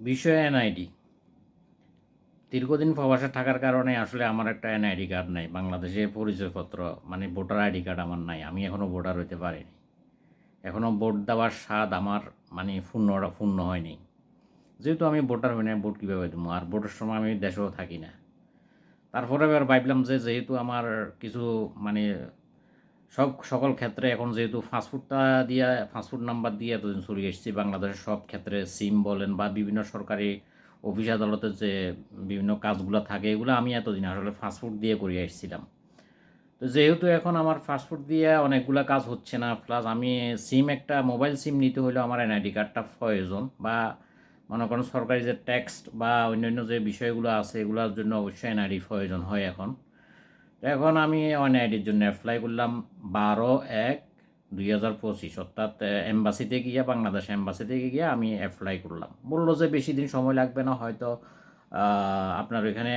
বিষয় এনআইডি দীর্ঘদিন প্রবাসে থাকার কারণে আসলে আমার একটা এনআইডি কার্ড নাই। বাংলাদেশের পরিচয়পত্র মানে ভোটার আইডি কার্ড আমার নাই। আমি এখনও ভোটার হইতে পারিনি। এখনও ভোট দেওয়ার স্বাদ আমার মানে পূর্ণ পূর্ণ হয়নি। যেহেতু আমি ভোটার হই না ভোট কীভাবে দেবো? আর ভোটের সময় আমি দেশেও থাকি না। তারপরে এবার ভাবলাম যে যেহেতু আমার কিছু মানে সব, সকল ক্ষেত্রে এখন যেহেতু ফাস্টফুডটা দিয়ে, ফাস্টফুড নাম্বার দিয়ে এতদিন চলে এসেছি, বাংলাদেশের সব ক্ষেত্রে সিম বলেন বা বিভিন্ন সরকারি অফিস আদালতে যে বিভিন্ন কাজগুলো থাকে, এগুলো আমি এতদিন আসলে ফাস্টফুড দিয়ে করে এসেছিলাম তো যেহেতু এখন আমার ফাস্টফুড দিয়ে অনেকগুলো কাজ হচ্ছে না, প্লাস আমি সিম একটা, মোবাইল সিম নিতে হলেও আমার এনআইডি কার্ডটা প্রয়োজন বা মনে করেন সরকারি যে ট্যাক্স বা অন্যান্য যে বিষয়গুলো আছে, এগুলোর জন্য অবশ্যই এনআইডি প্রয়োজন হয় এখন। এখন আমি এনআইডির জন্য অ্যাপ্লাই করলাম বারো এক দুই হাজার পঁচিশ, অর্থাৎ এম্বাসিতে গিয়ে, বাংলাদেশ এম্বাসিতে গিয়ে আমি অ্যাপ্লাই করলাম। বলল যে বেশি দিন সময় লাগবে না, হয়তো আপনার ওইখানে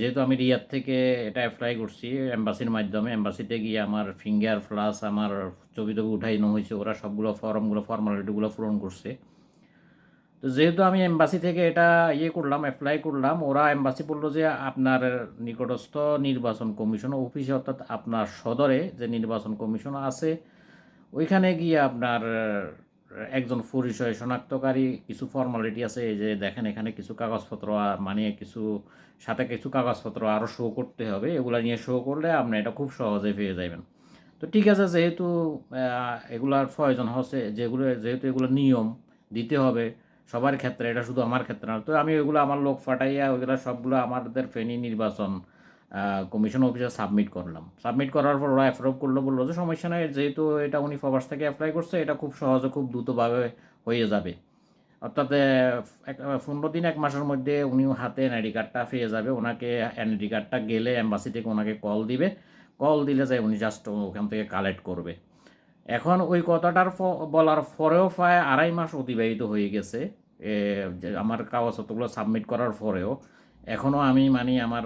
যেহেতু আমি রিয়াদ থেকে এটা অ্যাপ্লাই করছি এম্বাসির মাধ্যমে এম্বাসিতে গিয়ে আমার ফিঙ্গার প্লাস আমার ছবি টবি উঠাইনো হয়েছে, ওরা সবগুলো ফর্মগুলো ফর্মালিটিগুলো পূরণ করছে। তো যেহেতু আমি এম্বাসি থেকে এটা ইয়ে করলাম অ্যাপ্লাই করলাম, ওরা এম্বাসি বলল যে আপনার নিকটস্থ নির্বাচন কমিশন অফিসে অর্থাৎ আপনার সদরে যে নির্বাচন কমিশন আছে, ওইখানে গিয়ে আপনার একজন পরিচয় শনাক্তকারী, কিছু ফর্মালিটি আছে, এই যে দেখেন এখানে কিছু কাগজপত্র মানে কিছু, সাথে কিছু কাগজপত্র আরও শো করতে হবে, এগুলা নিয়ে শো করলে আপনি এটা খুব সহজে পেয়ে যাবেন তো ঠিক আছে, যেহেতু এগুলার প্রয়োজন হচ্ছে, যেগুলো, যেহেতু এগুলো নিয়ম দিতে হবে সবার ক্ষেত্রে, এটা শুধু আমার ক্ষেত্রে না। তো আমি ওইগুলো আমার লোক ফাটাইয়া ওইগুলো সবগুলো আমাদের ফেনী নির্বাচন কমিশন অফিসে সাবমিট করলাম। সাবমিট করার পর ওরা অ্যাপ্রুভ করল, বলল যে সমস্যা নয় যেহেতু এটা উনি প্রবাস থেকে অ্যাপ্লাই করছে, এটা খুব সহজে, খুব দ্রুতভাবে হয়ে যাবে। অর্থাৎ এক, পনেরো দিন, এক মাসের মধ্যে উনি হাতে এনআইডি কার্ডটা পেয়ে যাবে। ওনাকে এনআইডি কার্ডটা গেলে অ্যাম্বাসি থেকে ওনাকে কল দিবে। কল দিলে যায় উনি জাস্ট ওখান থেকে কালেক্ট করবে। এখন ওই কথাটার বলার পরেও প্রায় আড়াই মাস অতিবাহিত হয়ে গেছে। আমার কাগজপত্রগুলো সাবমিট করার পরেও এখনও আমি মানে আমার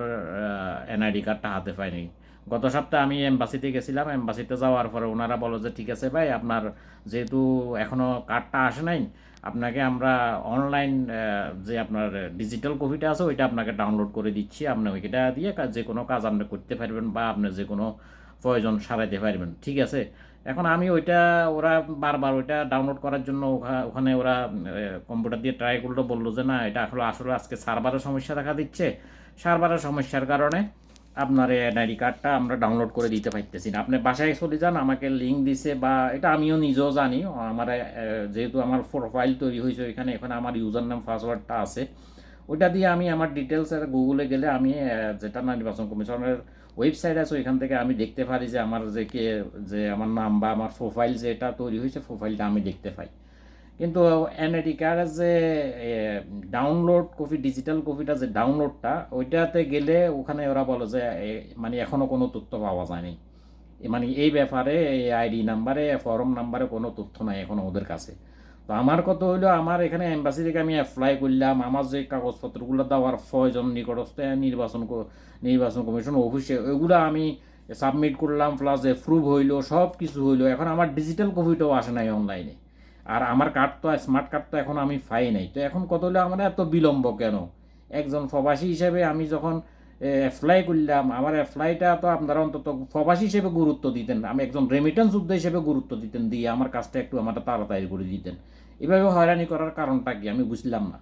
এনআইডি কার্ডটা হাতে পাইনি। গত সপ্তাহে আমি এম্বাসিতে গেছিলাম এম্বাসিতে যাওয়ার পরে ওনারা বলো যে, ঠিক আছে ভাই, আপনার যেহেতু এখনও কার্ডটা আসে নাই, আপনাকে আমরা অনলাইন যে আপনার ডিজিটাল কপিটা আছে, ওইটা আপনাকে ডাউনলোড করে দিচ্ছি। আপনি ওইটা দিয়ে যে কোনো কাজ আপনি করতে পারবেন বা আপনি যে কোনো প্রয়োজন সারাইতে পারবেন। ঠিক আছে? এখন আমি ওইটা, ওরা বারবার ওইটা ডাউনলোড করার জন্য ওখা- ওখানে ওরা কম্পিউটার দিয়ে ট্রাই করল, বলল যে না, এটা আসলে আসলে আজকে সার্ভারের সমস্যা দেখা দিচ্ছে। সার্ভারের সমস্যার কারণে আপনার এনআইডি কার্ডটা আমরা ডাউনলোড করে দিতে পারতেছি না। আপনি বাসায় চলে যান, আমাকে লিঙ্ক দিছে বা এটা আমিও নিজেও জানি, আমার যেহেতু আমার প্রোফাইল তৈরি হয়েছে ওইখানে, এখানে আমার ইউজার নাম পাসওয়ার্ডটা আছে। ওইটা দিয়ে আমি আমার ডিটেলস আর গুগলে গেলে আমি যেটা না, নির্বাচন কমিশনের ওয়েবসাইট আছে, ওইখান থেকে আমি দেখতে পারি যে আমার যে কে, যে আমার নাম বা আমার প্রোফাইল যেটা তৈরি হয়েছে প্রোফাইলটা আমি দেখতে পাই। কিন্তু এনআইডি কার্ডের যে ডাউনলোড কপি ডিজিটাল কপিটা যে ডাউনলোডটা ওইটাতে গেলে ওখানে ওরা বলে যে মানে এখনও কোনো তথ্য পাওয়া যায়নি। মানে এই ব্যাপারে, এই আইডি নাম্বারে ফর্ম নাম্বারে কোনো তথ্য নাই এখনও ওদের কাছে। তো আমার কথা হইল, আমার এখানে এম্বাসি থেকে আমি অ্যাপ্লাই করলাম। আমার যে কাগজপত্রগুলো দেওয়ার প্রয়োজন, নিকটস্থ নির্বাচন নির্বাচন কমিশন অফিসে ওইগুলো আমি সাবমিট করলাম প্লাস যে প্রুভ হইল সব কিছু হইল। এখন আমার ডিজিটাল কপিটাও আসে নাই অনলাইনে আর আমার কার্ড তো স্মার্ট কার্ড তো এখন আমি পাই নাই। তো এখন কত হলো, আমার এত বিলম্ব কেন? একজন প্রবাসী হিসেবে আমি যখন অ্যাপ্লাই করলাম। আমার অ্যাপ্লাইটা তো আপনারা অন্তত প্রবাসী হিসেবে গুরুত্ব দিতেন আমি একজন রেমিটেন্স উদ্যোগ হিসেবে গুরুত্ব দিতেন। দিয়ে আমার কাজটা একটু আমার তাড়াতাড়ি করে দিতেন। এভাবে হয়রানি করার কারণটা কি আমি বুঝলাম না।